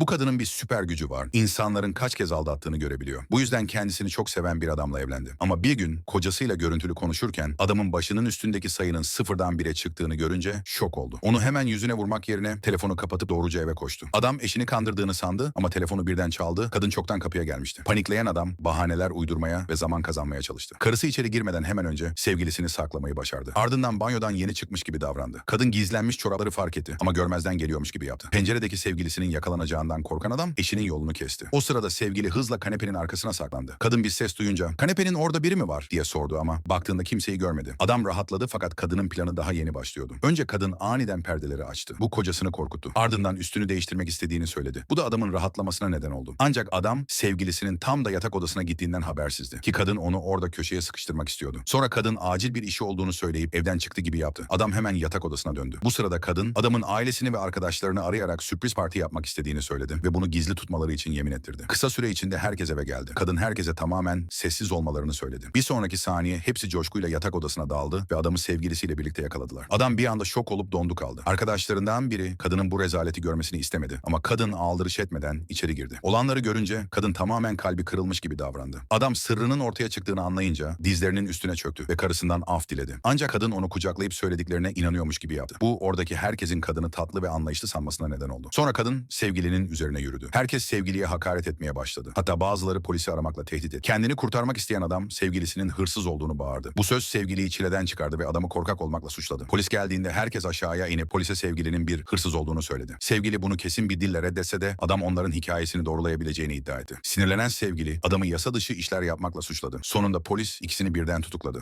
Bu kadının bir süper gücü var. İnsanların kaç kez aldattığını görebiliyor. Bu yüzden kendisini çok seven bir adamla evlendi. Ama bir gün kocasıyla görüntülü konuşurken adamın başının üstündeki sayının sıfırdan bire çıktığını görünce şok oldu. Onu hemen yüzüne vurmak yerine telefonu kapatıp doğruca eve koştu. Adam eşini kandırdığını sandı ama telefonu birden çaldı. Kadın çoktan kapıya gelmişti. Panikleyen adam bahaneler uydurmaya ve zaman kazanmaya çalıştı. Karısı içeri girmeden hemen önce sevgilisini saklamayı başardı. Ardından banyodan yeni çıkmış gibi davrandı. Kadın gizlenmiş çorapları fark etti ama görmezden geliyormuş gibi yaptı. Penceredeki sevgilisinin yakalanacağından korkan adam eşinin yolunu kesti. O sırada sevgili hızla kanepenin arkasına saklandı. Kadın bir ses duyunca kanepenin orada biri mi var diye sordu ama baktığında kimseyi görmedi. Adam rahatladı fakat kadının planı daha yeni başlıyordu. Önce kadın aniden perdeleri açtı. Bu kocasını korkuttu. Ardından üstünü değiştirmek istediğini söyledi. Bu da adamın rahatlamasına neden oldu. Ancak adam sevgilisinin tam da yatak odasına gittiğinden habersizdi. Ki kadın onu orada köşeye sıkıştırmak istiyordu. Sonra kadın acil bir işi olduğunu söyleyip evden çıktı gibi yaptı. Adam hemen yatak odasına döndü. Bu sırada kadın adamın ailesini ve arkadaşlarını arayarak sürpriz parti yapmak istediğini söyledi ve bunu gizli tutmaları için yemin ettirdi. Kısa süre içinde herkes eve geldi. Kadın herkese tamamen sessiz olmalarını söyledi. Bir sonraki saniye hepsi coşkuyla yatak odasına daldı ve adamı sevgilisiyle birlikte yakaladılar. Adam bir anda şok olup dondu kaldı. Arkadaşlarından biri kadının bu rezaleti görmesini istemedi ama kadın aldırış etmeden içeri girdi. Olanları görünce kadın tamamen kalbi kırılmış gibi davrandı. Adam sırrının ortaya çıktığını anlayınca dizlerinin üstüne çöktü ve karısından af diledi. Ancak kadın onu kucaklayıp söylediklerine inanıyormuş gibi yaptı. Bu oradaki herkesin kadını tatlı ve anlayışlı sanmasına neden oldu. Sonra kadın sevgilinin üzerine yürüdü. Herkes sevgiliye hakaret etmeye başladı. Hatta bazıları polisi aramakla tehdit etti. Kendini kurtarmak isteyen adam sevgilisinin hırsız olduğunu bağırdı. Bu söz sevgiliyi çileden çıkardı ve adamı korkak olmakla suçladı. Polis geldiğinde herkes aşağıya inip polise sevgilinin bir hırsız olduğunu söyledi. Sevgili bunu kesin bir dille reddetse de adam onların hikayesini doğrulayabileceğini iddia etti. Sinirlenen sevgili adamı yasa dışı işler yapmakla suçladı. Sonunda polis ikisini birden tutukladı.